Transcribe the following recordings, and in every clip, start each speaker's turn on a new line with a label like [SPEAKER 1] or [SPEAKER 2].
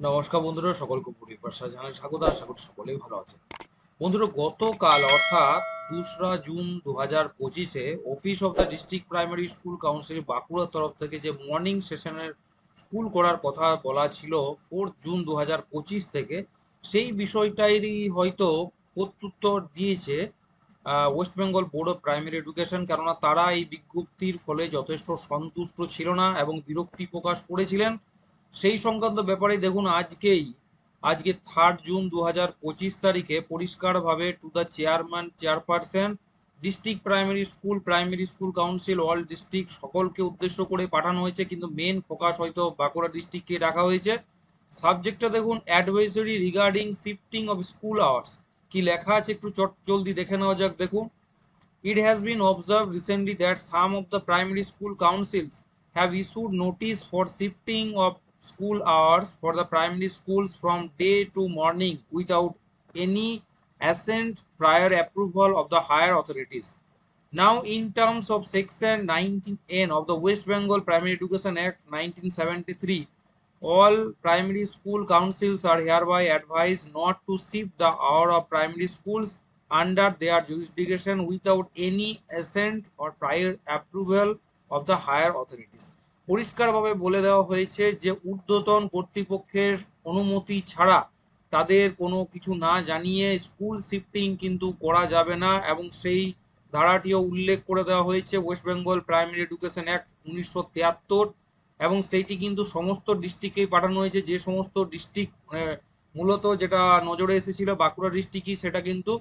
[SPEAKER 1] নমস্কার বন্ধুরা, সকলকে পরিবার জানাই স্বাগত, আশা করি সকলেই ভালো আছে বন্ধুরা, গতকাল অর্থাৎ দোসরা জুন দু হাজার পঁচিশে office of the district primary school council বাঁকুড়ার তরফ থেকে যে মর্নিং সেশনের স্কুল করার কথা বলা ছিল ফোর্থ জুন দু হাজার পঁচিশ থেকে, সেই বিষয়টারই হয়তো প্রত্যুত্তর দিয়েছে West Bengal board of primary education কেননা তারা এই বিজ্ঞপ্তির ফলে যথেষ্ট সন্তুষ্ট ছিল না এবং বিরক্তি প্রকাশ করেছিলেন। সেই সংক্রান্ত ব্যাপারে দেখুন, আজকেই, আজকে থার্ড জুন দু হাজার পঁচিশ তারিখে পরিষ্কারভাবে to the chairman chairperson district primary school primary school council all district সকলকে উদ্দেশ্য করে পাঠানো হয়েছে, কিন্তু মেন ফোকাস হয়তো বাঁকুড়া ডিস্ট্রিক্টকে রাখা হয়েছে। সাবজেক্টটা দেখুন advisory regarding shifting of school hours কি লেখা আছে একটু চট জলদি দেখে নেওয়া যাক, দেখুন। It has been observe recently that some of the primary school councils have issued notice for shifting of school hours for the primary schools from day to morning without any assent prior approval of the higher authorities. Now, in terms of Section 19N of the West Bengal Primary Education Act 1973, all primary school councils are hereby advised not to shift the hour of primary schools under their jurisdiction without any assent or prior approval of the higher authorities. পরিষ্কারভাবে বলে দেওয়া হয়েছে যে ঊর্ধ্বতন কর্তৃপক্ষের অনুমতি ছাড়া তাদের কোনো কিছু না জানিয়ে স্কুল শিফটিং কিন্তু করা যাবে না এবং সেই ধারাটিও উল্লেখ করে দেওয়া হয়েছে West Bengal primary education act উনিশশো তিয়াত্তর এবং সেইটি কিন্তু সমস্ত ডিস্ট্রিক্টেই পাঠানো হয়েছে। যে সমস্ত ডিস্ট্রিক্ট মূলত যেটা নজরে এসেছিল বাঁকুড়া ডিস্ট্রিক্টই সেটা কিন্তু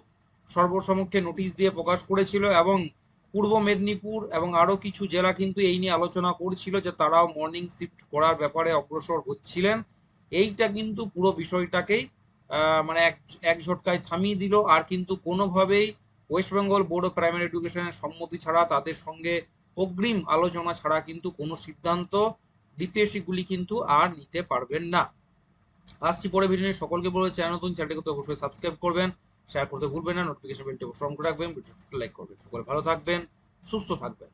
[SPEAKER 1] সর্বসমক্ষে নোটিশ দিয়ে প্রকাশ করেছিল এবং পূর্ব মেদিনীপুর এবং আরও কিছু জেলা কিন্তু এই নিয়ে আলোচনা করছিল যে তারাও মর্নিং শিফট করার ব্যাপারে অগ্রসর হচ্ছিলেন। এইটা কিন্তু পুরো বিষয়টাকেই মানে এক ঝটকায় থামিয়ে দিল। আর কিন্তু কোনোভাবেই West Bengal board of primary এডুকেশনের সম্মতি ছাড়া, তাদের সঙ্গে অগ্রিম আলোচনা ছাড়া কিন্তু কোনো সিদ্ধান্ত ডিপিএসসিগুলি কিন্তু আর নিতে পারবেন না। আসছি পরে ভিডিও সকলকে বলে চ্যানেল নতুন, চ্যানেলটিকে অবশ্যই সাবস্ক্রাইব করবেন। শেয়ার করতে ভুলবেন না নোটিফিকেশন বেলটি অবশ্যই অন করে রাখবেন, ভিডিওটি লাইক করবেন। সকলে ভালো থাকবেন, সুস্থ থাকবেন।